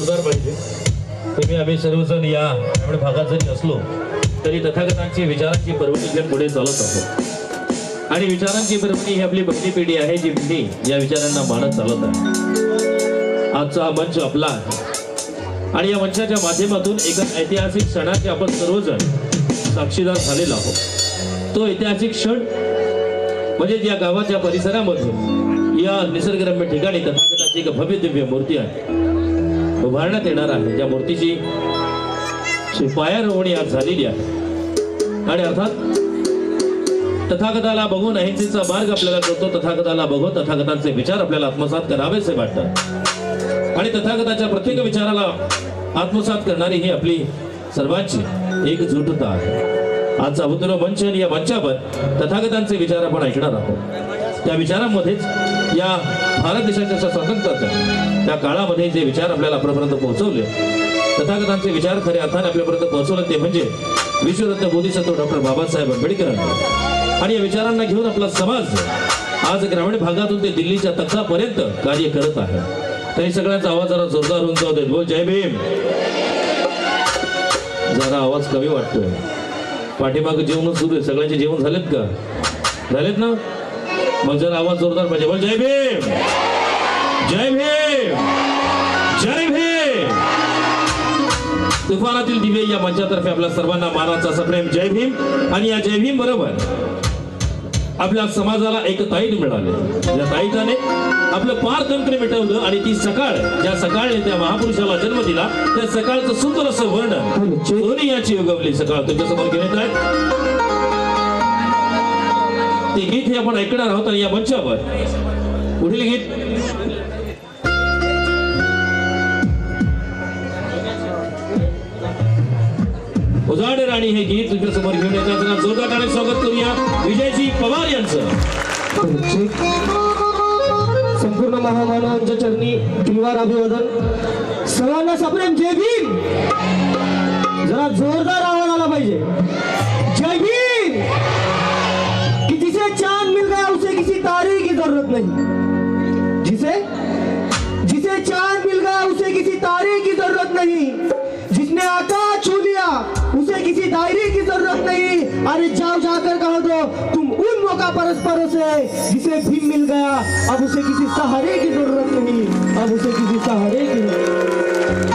जोरदार पाहिजे. तुम्ही आम्ही सर्वजण या त्यामुळे भागात जरी असलो तरी तथागतांची विचारांची पर्वणी घेऊन पुढे चालत आहोत. आणि विचारांची पर्वणी ही आपली भक्ती पिढी आहे जी पिढी या विचारांना मानत चालत आहे. आजचा हा मंच आपला आहे. आणि या मंचाच्या माध्यमातून एका ऐतिहासिक सणाचे आपण सर्वजण साक्षीदार झालेलो आहोत. तो ऐतिहासिक क्षण म्हणजे या गावाच्या परिसरामध्ये या निसर्गरम्य ठिकाणी तथागताची एक भव्य दिव्य मूर्ती आहे. उभारण्यात येणार आहे. ज्या मूर्तीची ची आज झालेली आहे. आणि अर्थात तथागताला बघून अहिंसेचा मार्ग आपल्याला कळतो. तथागताला बघून तथागतांचे विचार आपल्याला आत्मसात करावेसे वाटतात. आणि तथागताच्या प्रत्येक विचाराला आत्मसात करणारी ही आपली सर्वांची एकजुटता आहे. आजचा अभूतपूर्व मंच आणि या मंचावर तथागतांचे विचार आपण ऐकणार आहोत. त्या विचारांमध्येच या भारत देशाच्या स्वातंत्र्याच्या त्या काळामध्ये जे विचार आपल्याला आपल्यापर्यंत पोहोचवले तथागतांचे विचार खरे अर्थाने आपल्यापर्यंत पोहोचवले ते म्हणजे विश्वरत्न बोधिसत्व डॉक्टर बाबासाहेब आंबेडकरांनी. आणि या विचारांना घेऊन आपला समाज आज ग्रामीण भागातून ते दिल्लीच्या तख्तापर्यंत कार्य करत आहे. तरी सगळ्यांचा आवाज जरा जोरदार होऊन जाऊ देत बोल जय भीम. जरा आवाज कमी वाटतोय. पाठीमागं जेवण सुरू आहे. सगळ्यांचे जेवण झालेत का? झालेत ना? मग जरा आवाज जोरदार पाहिजे. बोल जय भीम. जय भीम. जय भीम. तुफानातील दिवे या मंचातर्फे आपल्या सर्वांना मानाचा असा प्रेम. जय भीम. आणि या जय भीम बरोबर आपल्या समाजाला एक ताईट मिळाले. या ताईटाने आपलं पार तंत्र मिटवलं आणि ती सकाळ ज्या सकाळने त्या महापुरुषाला जन्म दिला त्या सकाळचं सुंदर असं वर्णन याची योगवली सकाळ. तुमच्यासमोर घेण्यात आहे ते गीत हे आपण ऐकणार आहोत आणि या मंचावर पुढील गीत उजाड राणी हे गीत तुमच्यासमोर घेऊन येतात. जोरदार स्वागत करूया विजयजी पवार यांचं. संपूर्ण महामानवांच्या चरणी किलवार अभिवादन. सर्वांना सप्रेम जय भीम! जरा जोरदार आवाज आला पाहिजे. जय भीम! ज़रूरत नहीं। जिसे जिसे चाँद मिल गया, उसे किसी तारे की ज़रूरत नहीं। जिसने आकाश छू लिया, उसे किसी दायरे की ज़रूरत नहीं। अरे जाओ, जाकर कह दो, तुम उन मौका परस्परों से, जिसे भीम मिल गया, अब उसे किसी सहारे की ज़रूरत नहीं। अब उसे किसी सहारे की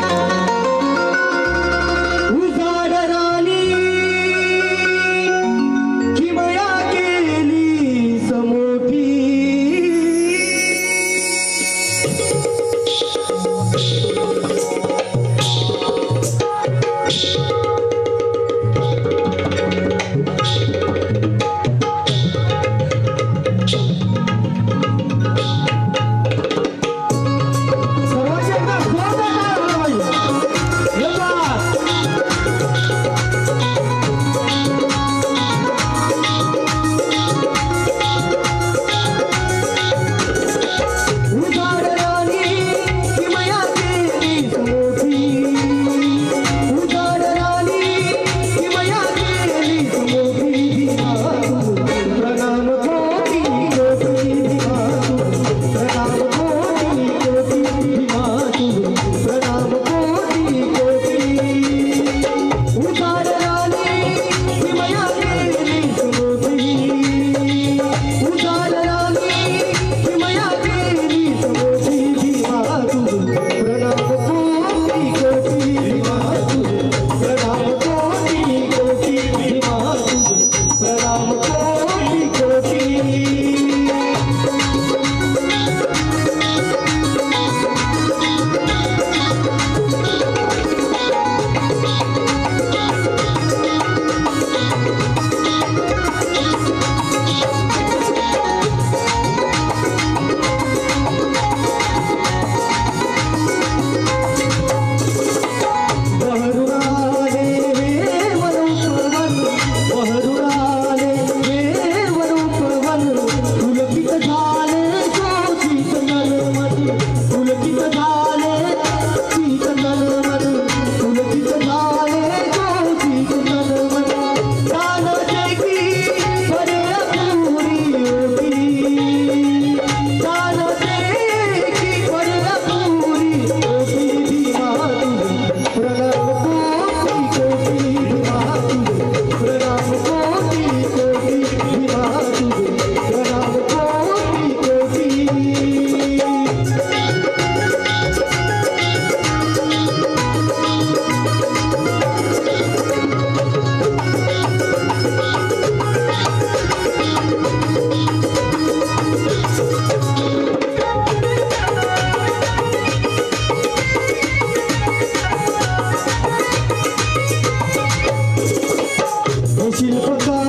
Sicilia frontale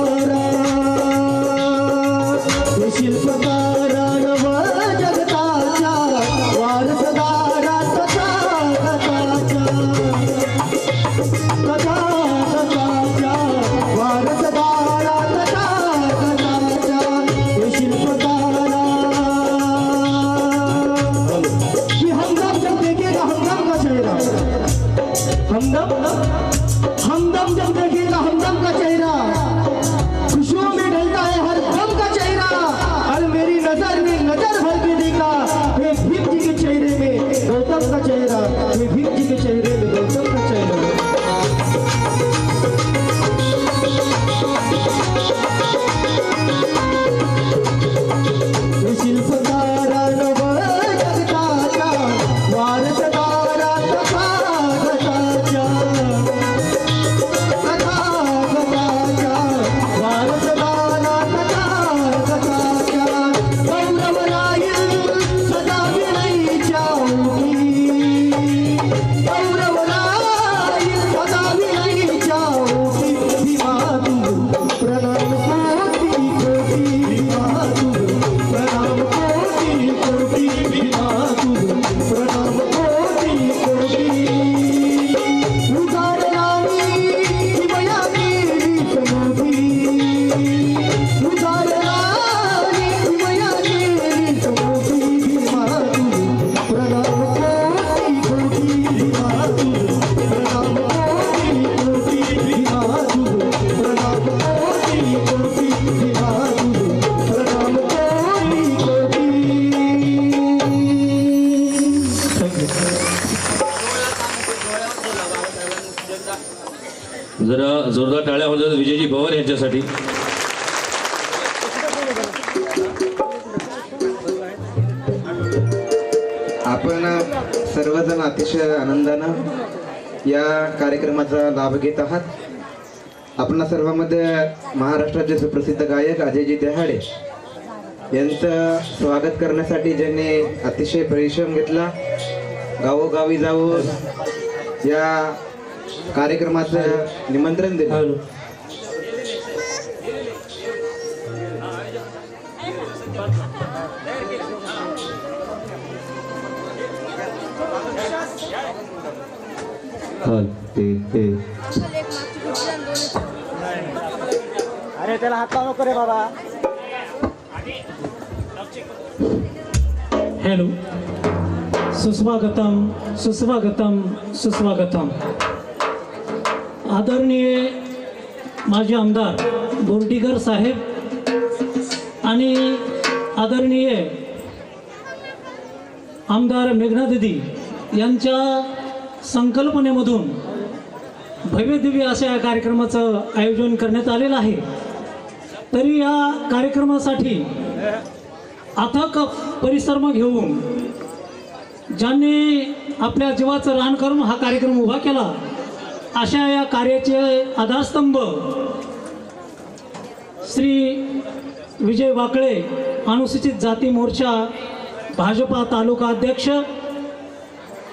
जरा जोरदार टाळ्या होत विजयजी पवार यांच्यासाठी. आपण सर्वजण अतिशय आनंदानं या कार्यक्रमाचा लाभ घेत आहात. आपणा सर्वांमध्ये महाराष्ट्राचे सुप्रसिद्ध गायक अजयजी देहाडे यांचं स्वागत करण्यासाठी ज्यांनी अतिशय परिश्रम घेतला गावोगावी जाऊन या कार्यक्रमाचं निमंत्रण दिलं. हॅलो. अरे त्याला हात लावू नको रे बाबा. हॅलो. सुस्वागतम सुस्वागतम सुस्वागतम. आदरणीय माजी आमदार बोर्डीकर साहेब आणि आदरणीय आमदार मेघना दिदी यांच्या संकल्पनेमधून भव्यदिव्य अशा या कार्यक्रमाचं आयोजन करण्यात आलेलं आहे. तरी या कार्यक्रमासाठी अथक परिश्रम घेऊन ज्यांनी आपल्या जीवाचं रान करून हा कार्यक्रम उभा केला अशा या कार्याचे आधारस्तंभ श्री विजय वाकळे अनुसूचित जाती मोर्चा भाजपा तालुका अध्यक्ष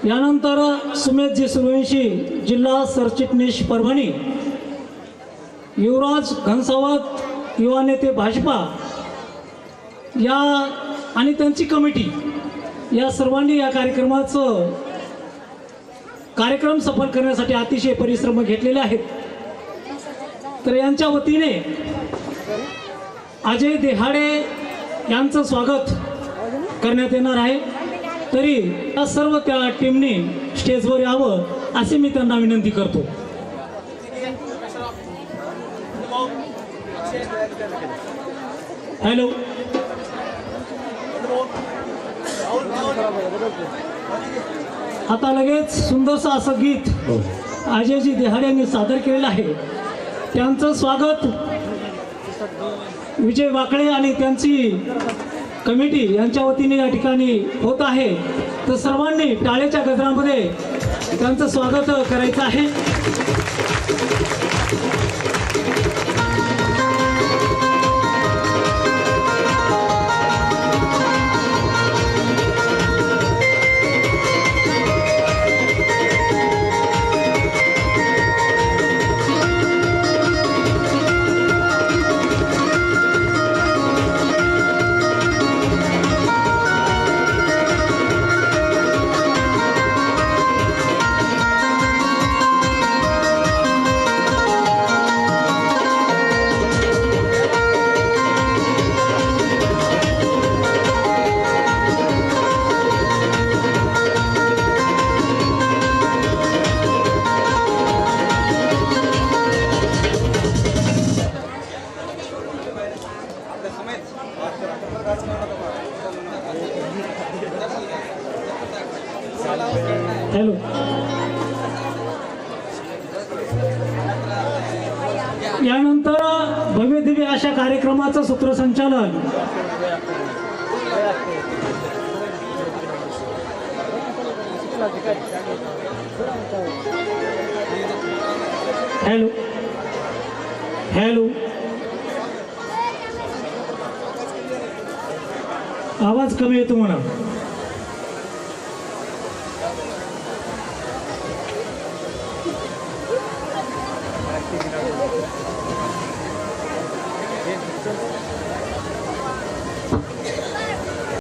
यानंतर सुमेधजी सुरवंशी जिल्हा सरचिटणीस परभणी युवराज घनसावत युवा नेते भाजपा या आणि त्यांची कमिटी या सर्वांनी या कार्यक्रमाचं कार्यक्रम सफल करण्यासाठी अतिशय परिश्रम घेतलेले आहेत. तर यांच्या वतीने अजय देहाडे यांचं स्वागत करण्यात येणार आहे. तरी या सर्व त्या टीमने स्टेजवर यावं असे मी त्यांना विनंती करतो. हॅलो. आता लगेच सुंदरसं असं गीत अजयजी देहाडे यांनी सादर केलेलं आहे. त्यांचं स्वागत विजय वाकळे आणि त्यांची कमिटी यांच्या वतीने या ठिकाणी होत आहे. तर सर्वांनी टाळेच्या गजरामध्ये त्यांचं स्वागत करायचं आहे. हॅलो. यानंतर भव्य दिव्य अशा कार्यक्रमाचं सूत्रसंचालन. हॅलो. हॅलो. आवाज कमी येतो म्हणा.